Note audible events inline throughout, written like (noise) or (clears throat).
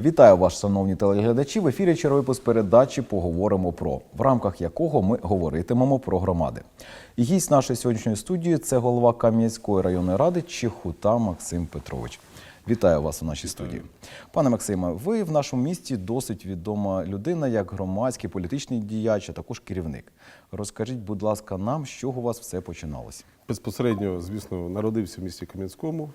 Вітаю вас, шановні телеглядачі. В ефірі черговий передачі Поговоримо про в рамках якого ми говоритимемо про громади. І гість нашої сьогоднішньої студії це голова Кам'янської районної ради Чехута Максим Петрович. Вітаю вас у нашій студії. Пане Максиме, ви в нашому місті досить відома людина як громадський політичний діяч, а також керівник. Розкажіть, будь ласка, нам, з чого у вас все починалося? Безпосередньо, звісно, народився в місті Кам'янському,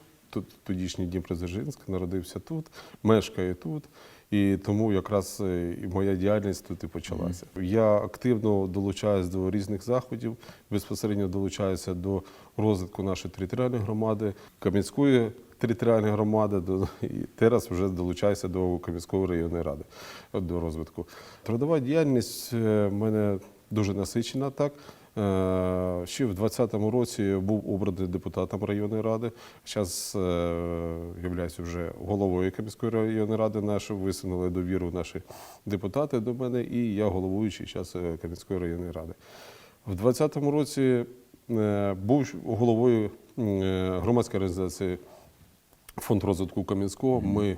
тодішній Дніпродзержинськ, народився тут, мешкаю тут. І тому якраз е, і моя діяльність тут і почалася. Я активно долучаюся до різних заходів, безпосередньо долучаюся до розвитку нашої територіальної громади, Кам'янської територіальної громади, до, і зараз вже долучаюся до Кам'янської районної ради до розвитку. Трудова діяльність е, в мене дуже насичена так. Е, Ще в 2020 році був обраний депутатом районної ради. Зараз являюсь вже головою Кам'янської районної ради. Нашу висунули довіру наші депутати до мене, і я головуючий зараз Кам'янської районної ради. В 2020 році е, був головою е, громадської організації Фонд розвитку Кам'янського. Ми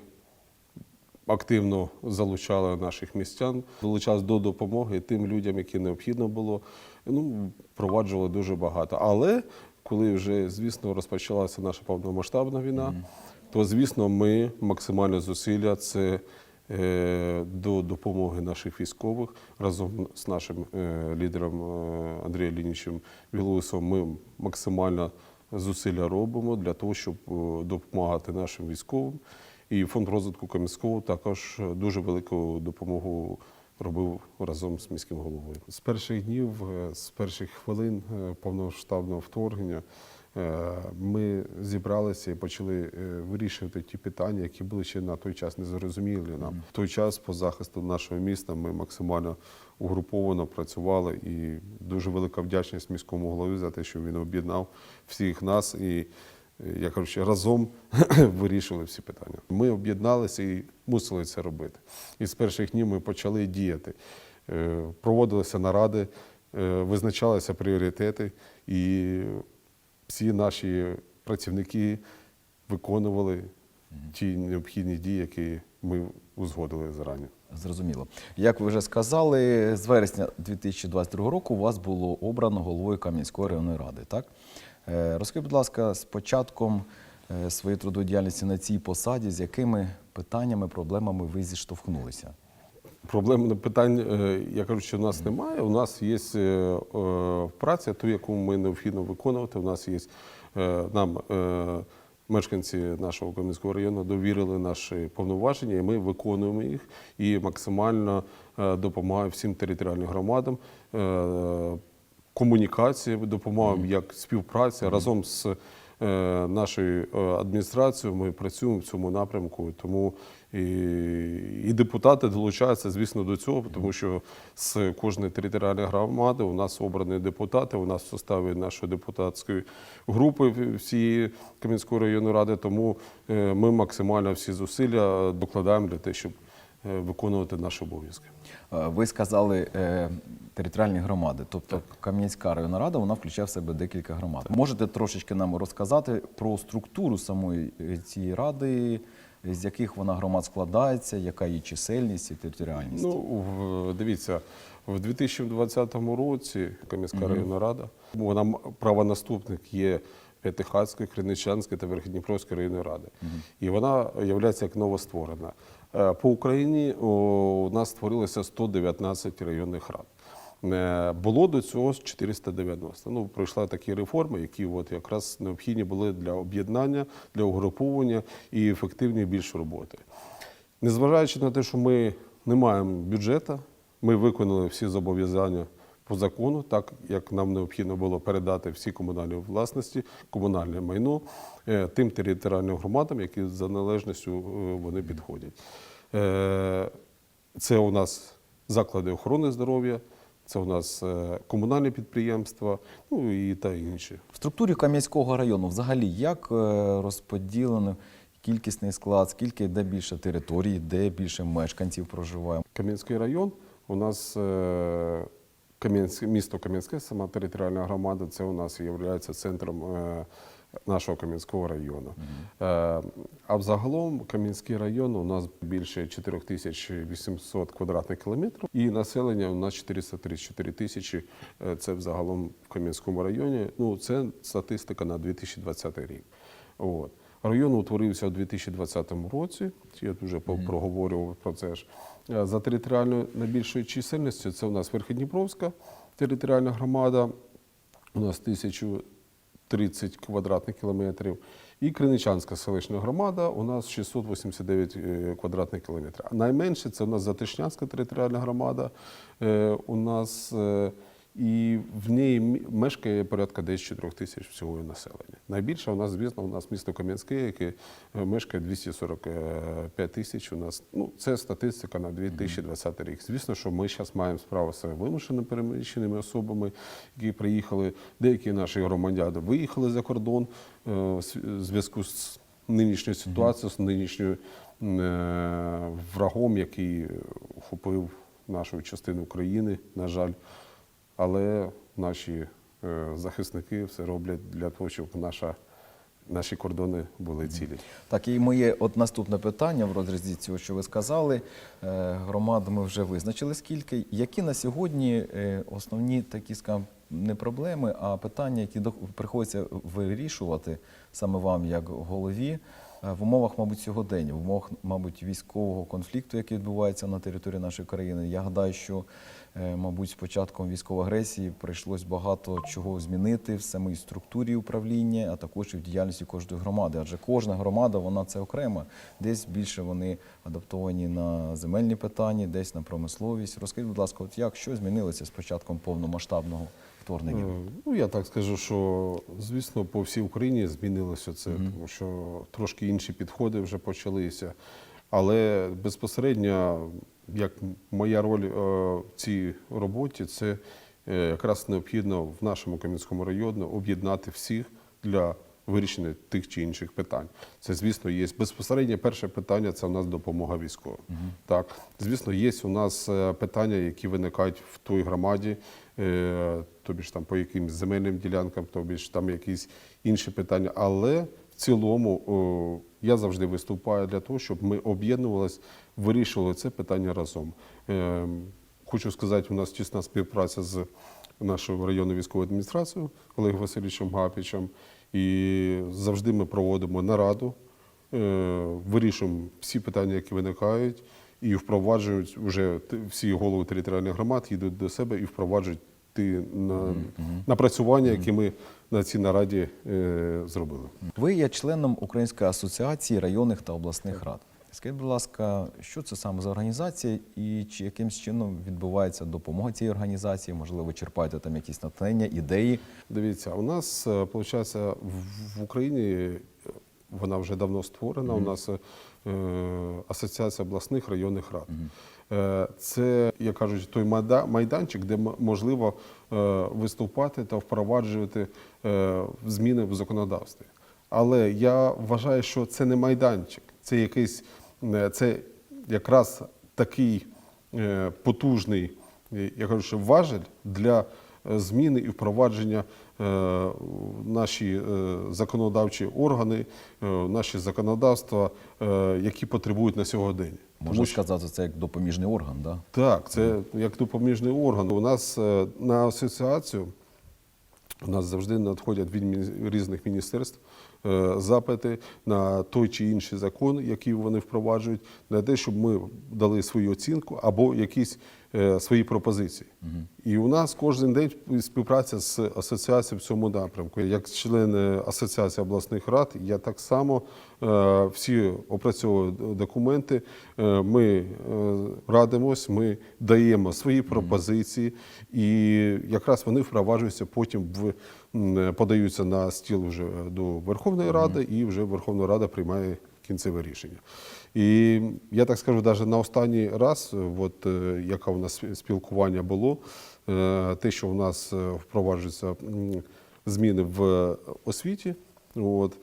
активно залучали наших містян, долучались до допомоги тим людям, які необхідно було. Ну, проваджували дуже багато. Але коли вже, звісно, розпочалася наша повномасштабна війна, то звісно, ми максимально зусилля це е, до допомоги наших військових разом з нашим е, лідером е, Андрієм Лінічем Білоусом. Ми максимально зусилля робимо для того, щоб е, допомагати нашим військовим. І фонд розвитку Кам'янського також дуже велику допомогу робив разом з міським головою. З перших днів, е, з перших хвилин е, повномасштабного вторгнення е, ми зібралися і почали вирішувати ті питання, які були ще на той час незрозумілі нам. В той час по захисту нашого міста ми максимально угруповано працювали і дуже велика вдячність міському голові за те, що він об'єднав всіх нас і я кажу, разом (clears throat) вирішували всі питання. Ми об'єдналися і мусили це робити. І з перших днів ми почали діяти. Е, Проводилися наради, е, визначалися пріоритети, і всі наші працівники виконували ті необхідні дії, які ми узгодили зарані. Зрозуміло. Як ви вже сказали, з вересня 2022 року у вас було обрано головою Кам'янської районної ради, так? Е, Розкажіть, будь ласка, з початком е, своєї трудової діяльності на цій посаді, з якими питаннями, проблемами ви зіштовхнулися? Проблем питань, е, я кажу, що в нас немає. У нас є праця, ту, яку ми необхідно виконувати. У нас є нам мешканці нашого Кам'янського району довірили наші повноваження, і ми виконуємо їх і максимально допомагаємо всім територіальним громадам. Комунікації допомагаємо як співпраця разом з е, нашою е, адміністрацією. Ми працюємо в цьому напрямку, тому і, і депутати долучаються, звісно, до цього, тому що з кожної територіальної громади у нас обрані депутати. У нас в составі нашої депутатської групи всієї Кам'янської районної ради. Тому е, ми максимально всі зусилля докладаємо для того, щоб виконувати наші обов'язки. Е, Ви сказали е, територіальні громади, тобто Кам'янська районна рада, вона включає в себе декілька громад. Можете трошечки нам розказати про структуру самої е, цієї ради, з яких вона громад складається, яка її чисельність і територіальність? Ну, в- дивіться, в 2020 році Кам'янська районна рада, вона правонаступник є П'ятихатської, Криничанської та Верхньодніпровської районної ради. І вона є як новостворена. Е, По Україні у нас створилося 119 районних рад. Е, Було до цього 490. Ну, пройшла такі реформи, які от якраз необхідні були для об'єднання, для угруповання і ефективної більш роботи. Незважаючи на те, що ми не маємо бюджету, ми виконали всі зобов'язання по закону, так як нам необхідно було передати всі комунальні власності, комунальне майно е, тим територіальним громадам, які за належністю вони підходять. Е, Це у нас заклади охорони здоров'я, це у нас е, комунальні підприємства, ну і та інші. В структурі Кам'янського району взагалі як е, розподілено кількісний склад, скільки де більше територій, де більше мешканців проживає? Кам'янський район. У нас Кам'янське, місто Кам'янське, сама територіальна громада, це у нас є центром нашого Кам'янського району. Е, А взагалом Кам'янський район у нас більше 4800 квадратних кілометрів, і населення у нас 434 тисячі. Е, Це взагалом в Кам'янському районі. Ну, це статистика на 2020 рік. От. Район утворився у 2020 році. Я вже проговорював про це ж. Е, За територіальною найбільшою чисельністю це у нас Верхідніпровська територіальна громада. У нас 1030 квадратних кілометрів. І Криничанська селищна громада у нас 689 е, квадратних кілометрів. Найменше це у нас Затишнянська територіальна громада. Е, У нас е, і в ній мі- мешкає порядка десь 4 тисяч всього населення. Найбільше у нас, звісно, у нас місто Кам'янське, яке е, мешкає 245 тисяч. У нас ну це статистика на 2020 рік. Звісно, що ми зараз маємо справу з вимушено переміщеними особами, які приїхали. Деякі наші громадяни виїхали за кордон е, в зв'язку з нинішньою ситуацією, з нинішньою е, врагом, який охопив нашу частину України, на жаль. Але наші е, захисники все роблять для того, щоб наша, наші кордони були цілі. Так, і моє от наступне питання в розрізі цього, що ви сказали. Е, Громад ми вже визначили скільки. Які на сьогодні е, основні такі скажімо, не проблеми, а питання, які приходиться вирішувати саме вам, як голові, в умовах, мабуть, сьогодення, в умовах, мабуть, військового конфлікту, який відбувається на території нашої країни. Я гадаю, що, е, мабуть, з початком військової агресії прийшлось багато чого змінити в самій структурі управління, а також і в діяльності кожної громади. Адже кожна громада вона це окрема. Десь більше вони адаптовані на земельні питання, десь на промисловість. Розкажіть, будь ласка, от як що змінилося з початком повномасштабного вторгнення? Е, Ну, я так скажу, що звісно, по всій Україні змінилося це, тому що трошки інші підходи вже почалися. Але безпосередньо, як моя роль е, в цій роботі, це е, якраз необхідно в нашому Кам'янському районі об'єднати всіх для вирішення тих чи інших питань. Це, звісно, є безпосередньо перше питання це у нас допомога військовим. Так, звісно, є у нас е, питання, які виникають в той громаді, тобі ж там по якимсь земельним ділянкам, тобі ж там якісь інші питання. Але в цілому я завжди виступаю для того, щоб ми об'єднувалися, вирішували це питання разом. Е, Хочу сказати, у нас тісна співпраця з нашою районною військовою адміністрацією Олегом Васильовичем Гапічем. І завжди ми проводимо нараду, е, вирішуємо всі питання, які виникають, і впроваджують вже всі голови територіальних громад, їдуть до себе і впроваджують ті на, напрацювання, які ми на цій нараді е, зробили. Ви є членом Української асоціації районних та обласних рад. Скажіть, будь ласка, що це саме за організація і чи якимсь чином відбувається допомога цієї організації? Можливо, ви черпаєте там якісь натхнення, ідеї? Дивіться, у нас виходить в Україні е, вона вже давно створена. У нас е, асоціація обласних районних рад. Е, Це, як кажуть, той майданчик, де можливо е, виступати та впроваджувати зміни в законодавстві. Але я вважаю, що це не майданчик, це якийсь це якраз такий потужний, я кажу, що важель для зміни і впровадження наші е, законодавчі органи, е, наші законодавства, е, які потребують на сьогодення. Можна сказати, це як допоміжний орган, да? Так, це як допоміжний орган. У нас е, на асоціацію у нас завжди надходять від різних міністерств е, запити на той чи інший закон, який вони впроваджують, на те, щоб ми дали свою оцінку або якісь е, свої пропозиції. І у нас кожен день співпраця з асоціацією в цьому напрямку. Як член е, асоціації обласних рад, я так само е, всі опрацьовую документи. Е, Ми е, радимось, ми даємо свої пропозиції, і якраз вони впроваджуються потім в подаються на стіл вже до Верховної Ради, і вже Верховна Рада приймає кінцеве рішення. І я так скажу, навіть на останній раз, от, е, яке у нас спілкування було, е, те, що у нас е, впроваджуються зміни в освіті. От,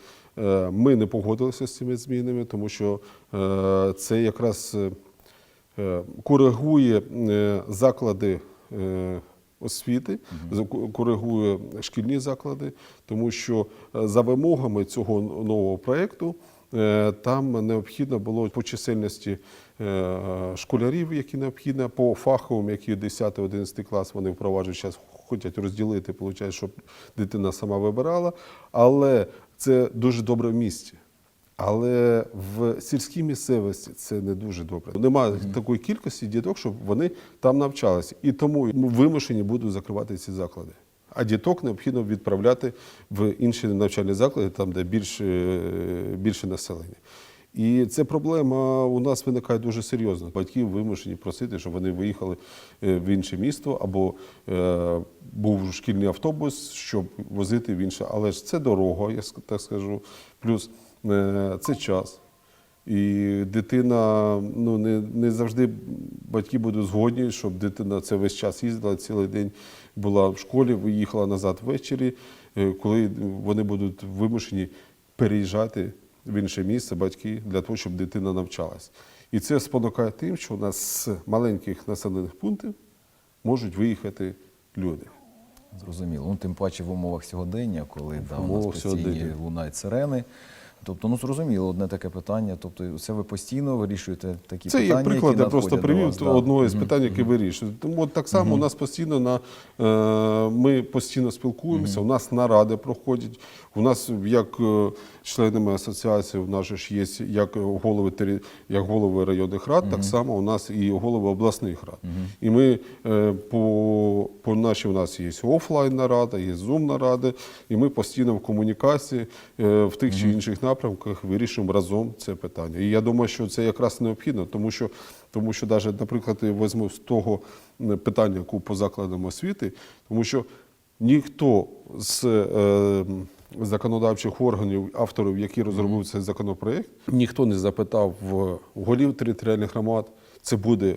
ми не погодилися з цими змінами, тому що це якраз коригує заклади освіти, коригує шкільні заклади, тому що за вимогами цього нового проєкту там необхідно було по чисельності е, школярів, які необхідно, по фаховим, які 10-11 клас вони впроваджують зараз, хочуть розділити, виходить, щоб дитина сама вибирала. Але це дуже добре в місті. Але в сільській місцевості це не дуже добре. Немає такої кількості діток, щоб вони там навчалися. І тому вимушені будуть закривати ці заклади. А діток необхідно відправляти в інші навчальні заклади, там, де більше, більше населення. І ця проблема у нас виникає дуже серйозно. Батьки вимушені просити, щоб вони виїхали е, в інше місто або е, був шкільний автобус, щоб возити в інше. Але ж це дорога, я так скажу. Плюс е, це час. І дитина, ну не, не завжди батьки будуть згодні, щоб дитина це весь час їздила, цілий день була в школі, виїхала назад ввечері, е, коли вони будуть вимушені переїжджати в інше місце, батьки, для того, щоб дитина навчалась. І це спонукає тим, що у нас з маленьких населених пунктів можуть виїхати люди. Зрозуміло. Ну, тим паче в умовах сьогодення, коли да, у нас постійні лунають сирени. Тобто, ну зрозуміло, одне таке питання. Тобто, це ви постійно вирішуєте такі Це питання. є приклад, які я просто привів да. одного із питань, яке вирішує. Тому от так само у нас постійно на е, ми постійно спілкуємося. У нас наради проходять. У нас як е, членами асоціації, у нас ж є як голови тері- як голови районних рад, так само у нас і голови обласних рад. І ми е, по, по нашій у нас є офлайн нарада, є зум наради, і ми постійно в комунікації е, в тих чи інших напрямках вирішуємо разом це питання. І я думаю, що це якраз необхідно, тому що, тому що навіть, наприклад, я візьму з того питання, яку по закладам освіти, тому що ніхто з е, законодавчих органів, авторів, які розробили цей законопроект, ніхто не запитав голів територіальних громад, це буде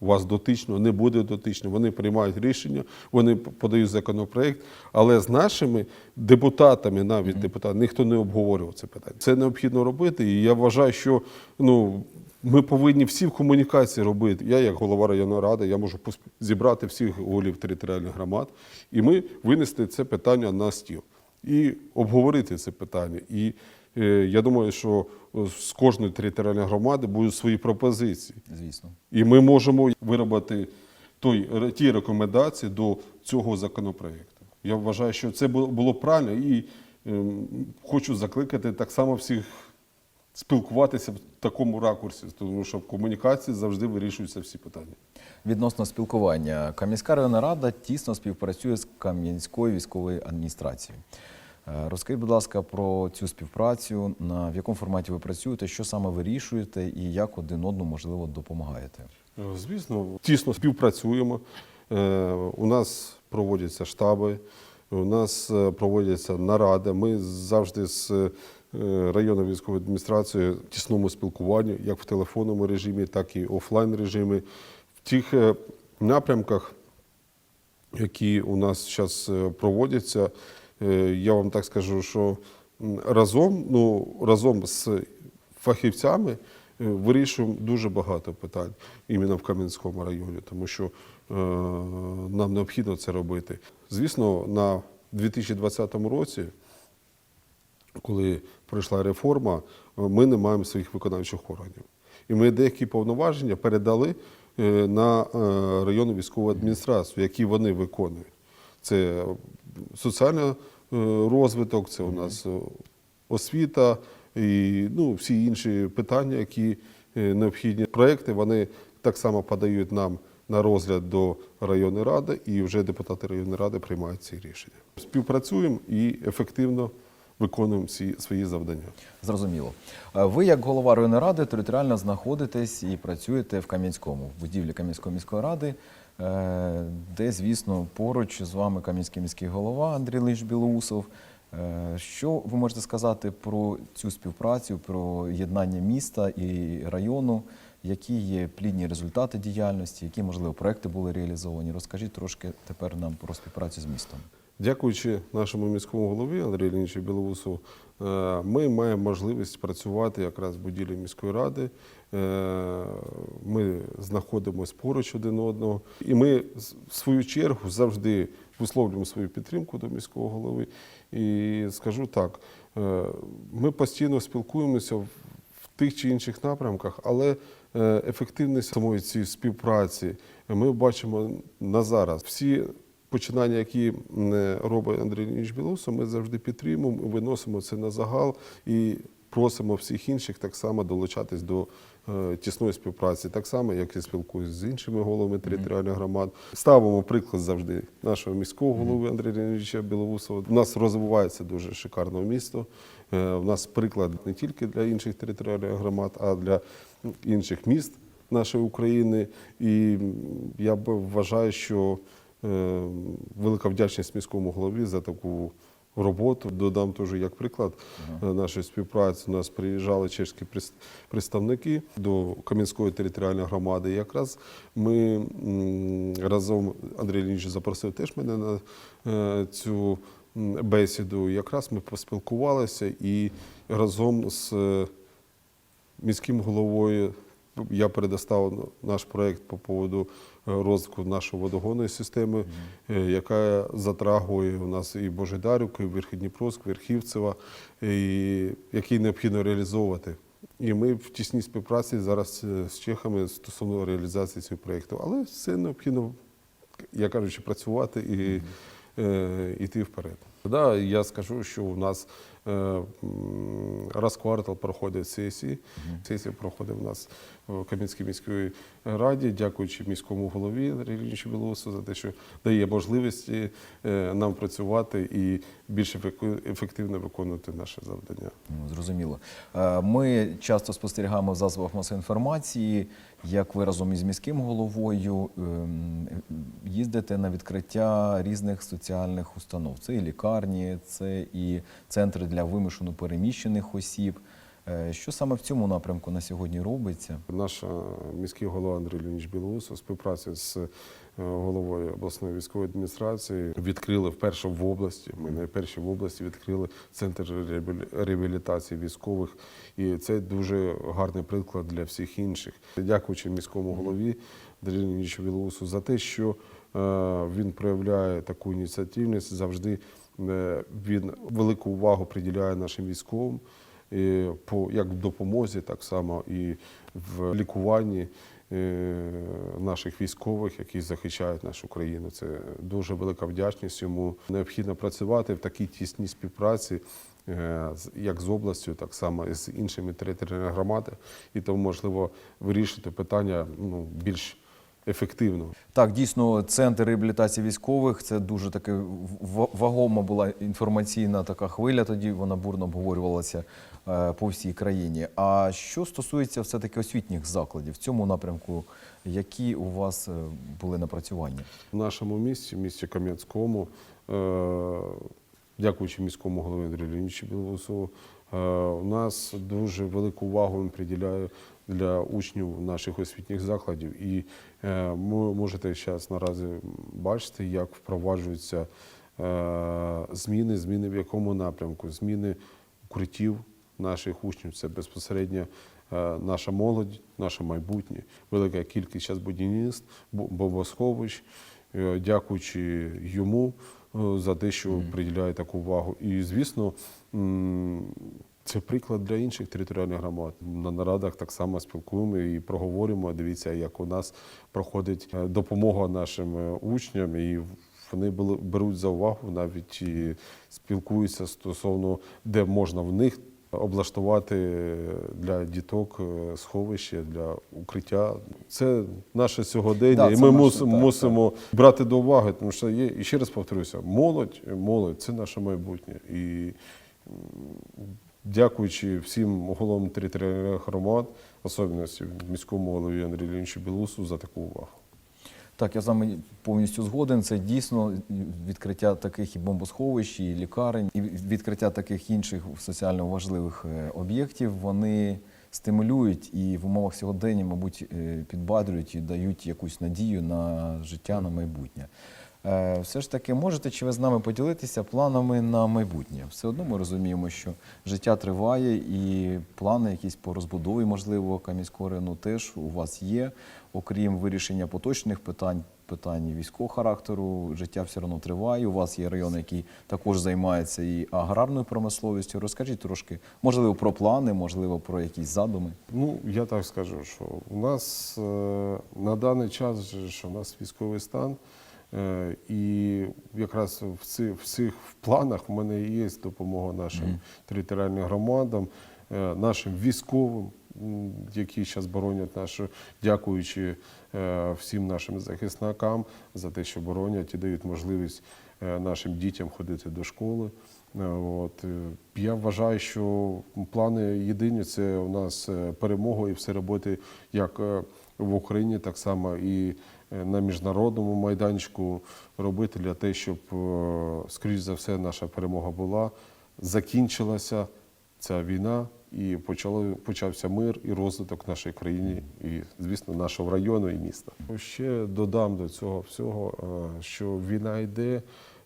вас дотично, не буде дотично. Вони приймають рішення, вони подають законопроект, але з нашими депутатами, навіть депутатами, ніхто не обговорював це питання. Це необхідно робити. І я вважаю, що ну. Ми повинні всі в комунікації робити. Я, як голова районної ради, я можу зібрати всіх голів територіальних громад, і ми винести це питання на стіл і обговорити це питання. І я думаю, що е, з кожної територіальної громади будуть свої пропозиції. Звісно. І ми можемо виробити той, ті рекомендації до цього законопроекту. Я вважаю, що це було, було правильно і ем, хочу закликати так само всіх спілкуватися в такому ракурсі, тому що в комунікації завжди вирішуються всі питання. Відносно спілкування, Кам'янська районна рада тісно співпрацює з Кам'янською військовою адміністрацією. Е, Розкажіть, будь ласка, про цю співпрацю, в якому форматі ви працюєте, що саме вирішуєте і як один одному можливо допомагаєте. Е, Звісно, тісно співпрацюємо. Е, У нас проводяться штаби, у нас проводяться наради. Ми завжди з районною військовою адміністрацією тісному спілкуванні, як в телефонному режимі, так і офлайн режимі. В тих напрямках, які у нас зараз проводяться, я вам так скажу, що разом, ну, разом з фахівцями е, вирішуємо дуже багато питань іменно в Кам'янському районі, тому що е, нам необхідно це робити. Звісно, на 2020 році, коли пройшла реформа, е, ми не маємо своїх виконавчих органів. І ми деякі повноваження передали е, на е, районну військову адміністрацію, які вони виконують. Це соціальний е, розвиток, це у нас е, освіта і ну, всі інші питання, які е, необхідні. Проекти вони так само подають нам на розгляд до районної ради, і вже депутати районної ради приймають ці рішення. Співпрацюємо і ефективно виконуємо всі свої завдання. Зрозуміло. Ви, як голова районної ради, територіально знаходитесь і працюєте в Кам'янському, в будівлі Кам'янської міської ради, де, звісно, поруч з вами Кам'янський міський голова Андрій Лич Білоусов. Е, Що ви можете сказати про цю співпрацю, про єднання міста і району? Які є плідні результати діяльності, які, можливо, проекти були реалізовані? Розкажіть трошки тепер нам про співпрацю з містом. Дякуючи нашому міському голові Андрію Леонідовичу Білоусу, е, ми маємо можливість працювати якраз в будівлі міської ради. Е, Ми знаходимося поруч один одного, і ми в свою чергу завжди висловлюємо свою підтримку до міського голови. І скажу так: е, ми постійно спілкуємося в тих чи інших напрямках, але ефективність самої цієї співпраці ми бачимо на зараз. Всі починання, які м, робить Андрій Леонідович Білоусов, ми завжди підтримуємо, виносимо це на загал і просимо всіх інших так само долучатись до е, тісної співпраці, так само, як і спілкуюся з іншими головами територіальних громад. Ставимо приклад завжди нашого міського голови Андрія Леонідовича Білоусова. У нас розвивається дуже шикарне місто. Е, У нас приклад не тільки для інших територіальних громад, а для інших міст нашої України. І я вважаю, що е, велика вдячність міському голові за таку роботу. Додам теж як приклад е, нашої співпраці. У нас приїжджали чеські прес- представники до Кам'янської територіальної громади. І якраз ми разом Андрій Леонідович запросив теж мене на е, цю бесіду. Якраз ми поспілкувалися і разом з е, міським головою я передостав наш проект по поводу е, розвитку нашої водогонної системи, е, яка затрагує у нас і Божедарівку, і Верхідніпровськ, Верхівцева, і який необхідно реалізовувати. І ми в тісній співпраці зараз е, з чехами стосовно реалізації цього проєкту. Але все необхідно, я кажучи, працювати і е, йти вперед. Да, я скажу, що у нас раз в квартал проходять сесії. Сесія проходить у нас в Кам'янській міській раді, дякуючи міському голові Андрію Білоусу за те, що дає можливості е, нам працювати і більш ефективно виконувати наше завдання. Зрозуміло. Е, Ми часто спостерігаємо в засобах масової інформації, як ви разом із міським головою ем, їздите на відкриття різних соціальних установ. Це і лікарні, це і центри для вимушено переміщених осіб. Е, Що саме в цьому напрямку на сьогодні робиться? Наш е, міський голова Андрій Леонідович Білоусов співпраця з головою обласної військової адміністрації відкрили вперше в області. Ми найперші в області відкрили центр реабілітації військових, і це дуже гарний приклад для всіх інших. Дякуючи міському голові Андрію Леонідовичу Білоусу за те, що е, він проявляє таку ініціативність, завжди е, він велику увагу приділяє нашим військовим по як в допомозі, так само і в лікуванні е, наших військових, які захищають нашу країну. Це дуже велика вдячність йому. Необхідно працювати в такій тісній співпраці. е, Як з областю, так само і з іншими територіальними громадами, і тому можливо вирішити питання ну, більш ефективно. Так, дійсно, центр реабілітації військових це дуже таки в- вагома була інформаційна така хвиля. Тоді вона бурно обговорювалася е, по всій країні. А що стосується все-таки освітніх закладів в цьому напрямку, які у вас е, були напрацювання? В нашому місті, в місті Кам'янському, е, дякуючи міському голові Андрію Леонідовичу Білоусову, у нас дуже велику увагу він приділяє для учнів наших освітніх закладів. І е, ви можете зараз наразі бачити, як впроваджуються е, зміни, зміни в якому напрямку, зміни укриттів наших учнів. Це безпосередньо е, наша молодь, наше майбутнє, велика кількість зараз будівництв, бо- бомбосховищ. Дякуючи йому за те, що приділяє таку увагу. І, звісно, це приклад для інших територіальних громад. На нарадах так само спілкуємо і проговорюємо. Дивіться, як у нас проходить е, допомога нашим е, учням, і вони беруть за увагу, навіть і спілкуються стосовно, де можна в них облаштувати для діток е, сховище для укриття. Це наше сьогодення, Да, і ми наше, мусимо, так, мусимо брати до уваги, тому що є, і ще раз повторюся, молодь, молодь це наше майбутнє. І дякуючи всім головам територіальних громад, особливості міському голові Андрію Леонідовичу Білусу за таку увагу. Так, я з вами повністю згоден. Це дійсно відкриття таких і бомбосховищ, і лікарень, і відкриття таких інших соціально важливих е, об'єктів. Вони стимулюють і в умовах сьогодення, мабуть, е, підбадрюють і дають якусь надію на життя, на майбутнє. Е, Все ж таки, можете чи ви з нами поділитися планами на майбутнє? Все одно ми розуміємо, що життя триває, і плани якісь по розбудові, можливо, Кам'янського району теж у вас є. Окрім вирішення поточних питань, питань військового характеру, життя все одно триває. У вас є район, який також займається і аграрною промисловістю. Розкажіть трошки, можливо, про плани, можливо, про якісь задуми. Ну, я так скажу, що у нас е, на даний час ж у нас військовий стан, і якраз в цих, в цих планах в мене є допомога нашим територіальним громадам, е, нашим військовим, які зараз боронять нашу, дякуючи е, всім нашим захисникам за те, що боронять і дають можливість е, нашим дітям ходити до школи. Е, От. е, Я вважаю, що плани єдині це у нас е, перемога і все роботи як е, в Україні, так само і е, на міжнародному майданчику робити для того, щоб, е, скоріш за все, наша перемога була, закінчилася ця війна і почали, почався мир і розвиток нашої країни, і, звісно, нашого району і міста. Ще додам до цього всього, е, що війна йде.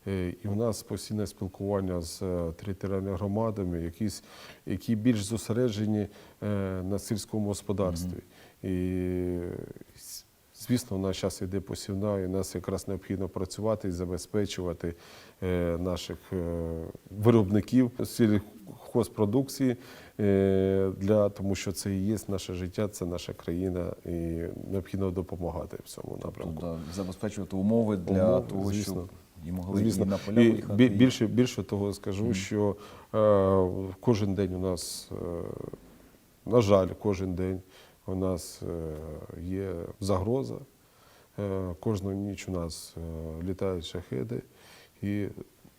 Е, І в нас постійне спілкування з е, територіальними громадами, якісь, які більш зосереджені е, на сільському господарстві. І, звісно, у нас зараз йде посівна, і нас якраз необхідно працювати і забезпечувати е, наших е, виробників сільхозпродукції, е, для, тому що це і є наше життя, це наша країна, і необхідно допомагати в цьому напрямку. Тобто забезпечувати умови для Умови, того, звісно. щоб і могли Звісно, і на поля виїхати. і- більше, більше того скажу, що е, кожен день у нас, е, на жаль, кожен день у нас е, є загроза. Е, кожну ніч у нас е, літають шахеди, і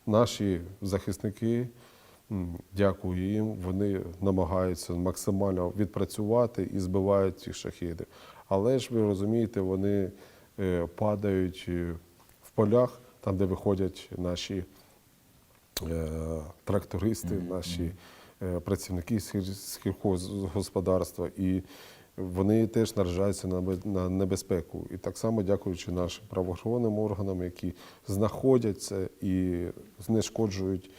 наші захисники, дякую їм, вони намагаються максимально відпрацювати і збивають ці шахеди. Але ж ви розумієте, вони падають в полях, там, де виходять наші трактористи, наші працівники сіль- сільхозгосподарства, і вони теж наражаються на бе- на небезпеку. І так само дякуючи нашим правоохоронним органам, які знаходять це і знешкоджують,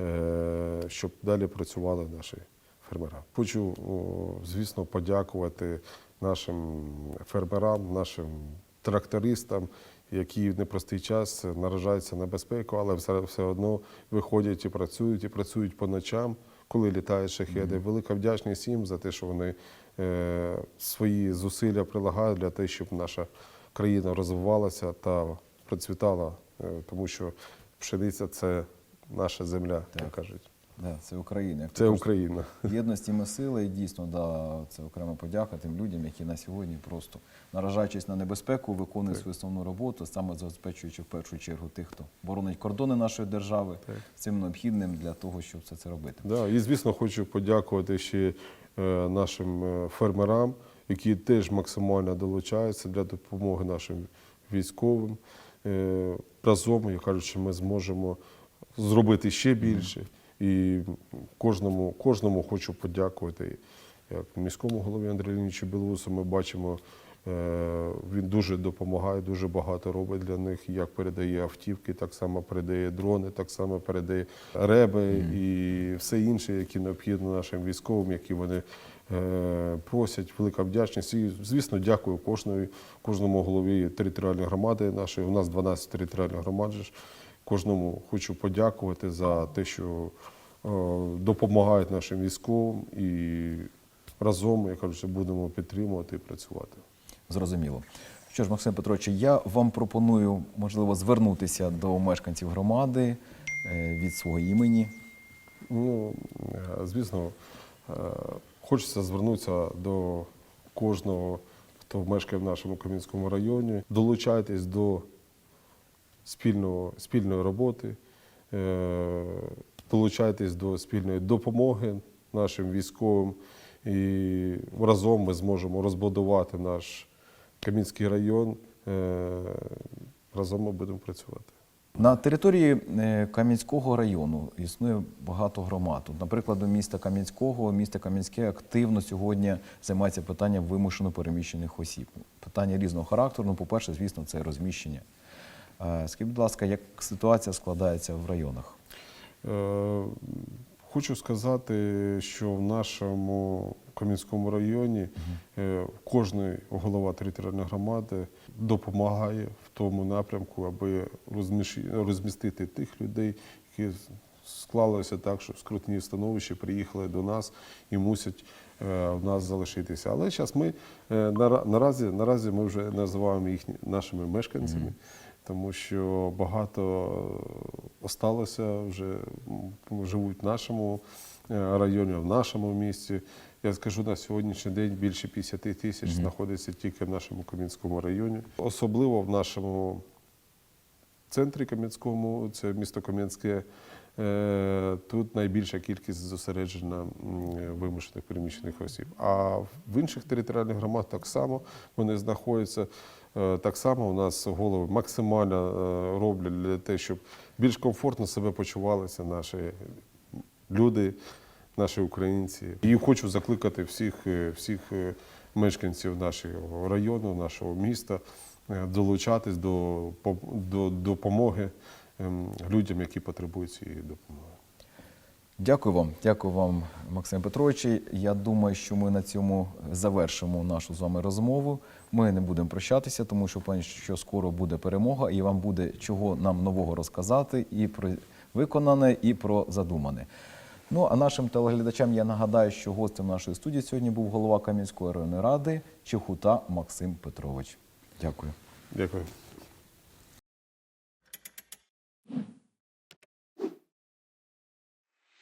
е, щоб далі працювали наші фермера. Хочу, звісно, подякувати нашим фермерам, нашим трактористам, які в непростий час наражаються на безпеку, але все, все одно виходять і працюють, і працюють по ночам, коли літають шахеди. Велика вдячність їм за те, що вони е, свої зусилля прилагають для того, щоб наша країна розвивалася та процвітала, е, тому що пшениця це наша земля, як кажуть. Да, це Україна. Це Україна. Єдності ми сили, і дійсно, да, це окрема подяка тим людям, які на сьогодні просто наражаючись на небезпеку, виконують свою основну роботу, саме забезпечуючи в першу чергу тих, хто боронить кордони нашої держави, цим необхідним для того, щоб все це робити. Да, і звісно, хочу подякувати ще е, нашим е, фермерам, які теж максимально долучаються для допомоги нашим військовим. Е, Разом, я кажу, що ми зможемо зробити ще більше. І кожному, кожному хочу подякувати. Як міському голові Андрію Леонідовичу Білоусу ми бачимо, е, він дуже допомагає, дуже багато робить для них. Як передає автівки, так само передає дрони, так само передає реби і все інше, які необхідно нашим військовим, які вони е, просять. Велика вдячність. І, звісно, дякую кожної, кожному голові територіальної громади нашої. У нас 12 територіальних громад. Кожному хочу подякувати за те, що е, допомагають нашим військовим і разом, я кажу, що будемо підтримувати і працювати. Зрозуміло. Що ж, Максим Петрович, я вам пропоную, можливо, звернутися до мешканців громади е, від свого імені. Ну, е, звісно, хочеться звернутися до кожного, хто мешкає в нашому Кам'янському районі. Долучайтесь до спільного, спільної роботи, е, долучайтесь до спільної допомоги нашим військовим. І разом ми зможемо розбудувати наш Кам'янський район. Е, Разом ми будемо працювати. На території е, Кам'янського району існує багато громад. Наприклад, до міста Кам'янського, місто Кам'янське активно сьогодні займається питанням вимушено переміщених осіб. Питання різного характеру. Ну, по-перше, звісно, це розміщення. Е, Скажіть, будь ласка, як ситуація складається в районах? Е, Хочу сказати, що в нашому Кам'янському районі е, кожний голова територіальної громади допомагає в тому напрямку, аби розмістити тих людей, які склалося так, що в скрутні становищі приїхали до нас і мусять в нас залишитися. Але зараз ми нара- наразі, наразі ми вже називаємо їх нашими мешканцями тому що багато осталося вже живуть в нашому е, районі, в нашому місті. Я скажу на сьогоднішній день більше 50 тисяч знаходиться тільки в нашому Кам'янському районі. Особливо в нашому центрі Кам'янському, це місто Кам'янське. е, Тут найбільша кількість зосереджена вимушених переміщених осіб. А в інших територіальних громадах так само вони знаходяться. Е, Так само у нас голови максимально е, роблять для того, щоб більш комфортно себе почувалися наші люди, наші українці. І хочу закликати всіх, е, всіх мешканців нашого району, нашого міста долучатись до, до допомоги ем, людям, які потребують цієї допомоги. Дякую вам, дякую вам, Максим Петрович. Я думаю, що ми на цьому завершимо нашу з вами розмову. Ми не будемо прощатися, тому що пані що скоро буде перемога, і вам буде чого нам нового розказати і про виконане, і про задумане. Ну а нашим телеглядачам я нагадаю, що гостем нашої студії сьогодні був голова Кам'янської районної ради Чехута Максим Петрович. Дякую. Дякую.